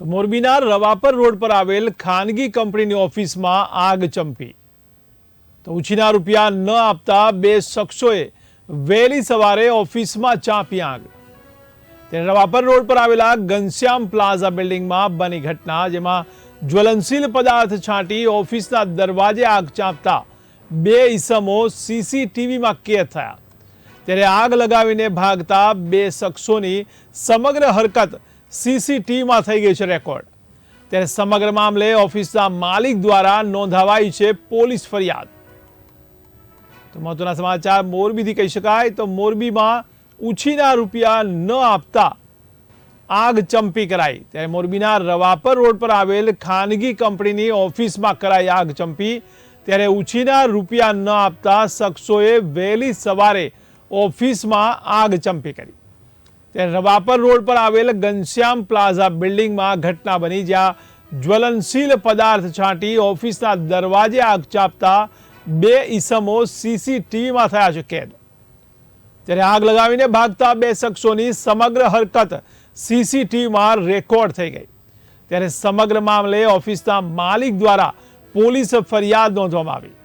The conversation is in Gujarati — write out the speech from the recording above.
તો મોરબીના રવાપર રોડ પર આવેલ ખાનગી કંપનીની ઓફિસમાં આગ ચંપી. તો ઉછીના રૂપિયા ન આપતા બે શખ્સોએ વહેલી સવારે ઓફિસમાં ચાંપી આગ. ત્યારે રવાપર રોડ પર આવેલા ઘનશ્યામ પ્લાઝા બિલ્ડિંગમાં બની ઘટના, જેમાં જ્વલનશીલ પદાર્થ છાંટી ઓફિસના દરવાજે આગ ચાંપતા બે ઈસમો સીસીટીવીમાં કેદ થયા. ત્યારે આગ લગાવીને ભાગતા બે શખ્સોની સમગ્ર હરકત સીસીટીવીમાં થઈ ગઈ છે રેકોર્ડ. ત્યારે સમગ્ર મામલે ઓફિસના માલિક દ્વારા નોંધાવાઈ છે પોલીસ ફરિયાદ. તો મહત્વના સમાચાર, મોરબીથી કહી શકાય તો મોરબીમાં ઉછીના રૂપિયા ન આપતા આગ ચંપી કરાઈ. ત્યારે મોરબીના રવાપર રોડ પર આવેલ ખાનગી કંપનીની ઓફિસમાં કરાઈ આગ ચંપી. ત્યારે ઉછીના રૂપિયા ન આપતા શખ્સોએ વહેલી સવારે ઓફિસમાં આગ ચંપી કરી. ત્યારે રવાપર રોડ પર આવેલ ઘનશ્યામ પ્લાઝા બિલ્ડિંગમાં ઘટના બની જ્યાં જ્વલનશીલ પદાર્થ છાંટી ઓફિસના દરવાજે આગ ચાપતા બે ઈસમો સીસીટીવીમાં થયા છે કેદ. ત્યારે આગ લગાવીને ભાગતા બે શખ્સોની સમગ્ર હરકત સીસીટીવીમાં રેકોર્ડ થઈ ગઈ. ત્યારે સમગ્ર મામલે ઓફિસના માલિક દ્વારા પોલીસ ફરિયાદ નોંધવામાં આવી.